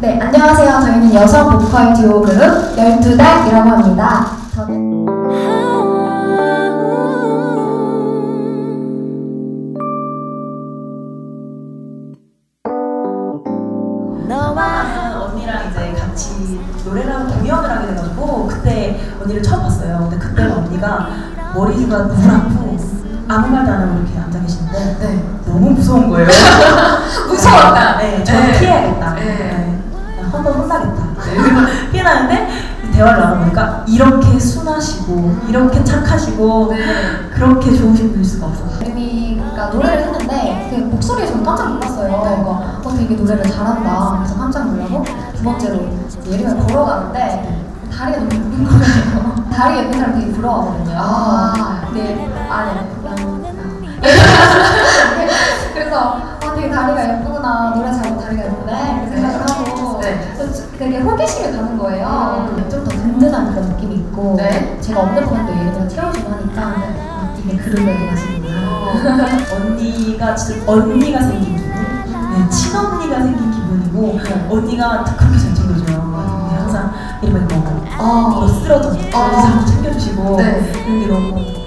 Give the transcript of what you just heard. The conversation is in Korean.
네, 안녕하세요. 저희는 여성 보컬 듀오 그룹 12달이라고 합니다. 저는 너와 언니랑 이제 같이 노래를 하고 공연을 하게 돼가지고 그때 언니를 처음 봤어요. 근데 그때 언니가 머리가 노랗고 아무 말도 안 하고 이렇게 앉아 계시는데 네. 너무 무서운 거예요. 네. 피해나는데 대화를 나눠보니까 이렇게 순하시고 이렇게 착하시고 네. 그렇게 좋으신 분일 수가 없어요. 예림이가 노래를 했는데 그 목소리에 저는 깜짝 놀랐어요. 그러니까 어, 되게 노래를 잘한다. 그래서 깜짝 놀라고 두 번째로 예림이가 걸어가는데 다리가 너무 예쁜 거예요. 다리 예쁜 사람 되게 부러워하거든요. 아. 근데 아니 그래서 아 되게 다리가 예쁘구나 노래 잘하고 다리가 예쁘네 이렇게 생각을 하고 네. 그래서 되게 호기심이 가는 거예요. 음. 좀더 든든한 그런 느낌이 있고 네. 제가 없는 부분도 예림이가 채워주고 하니까 아, 이게 그룹의 맛이구나. 언니가 진짜 언니가 생긴 기분, 네, 친언니가 생긴 기분이고 언니가 그렇게 잘 챙겨줘요. 네, 항상 이름을 먹어. 어. 너 쓰러져. 어. 그래서 챙겨주시고 네. 그런 게 너무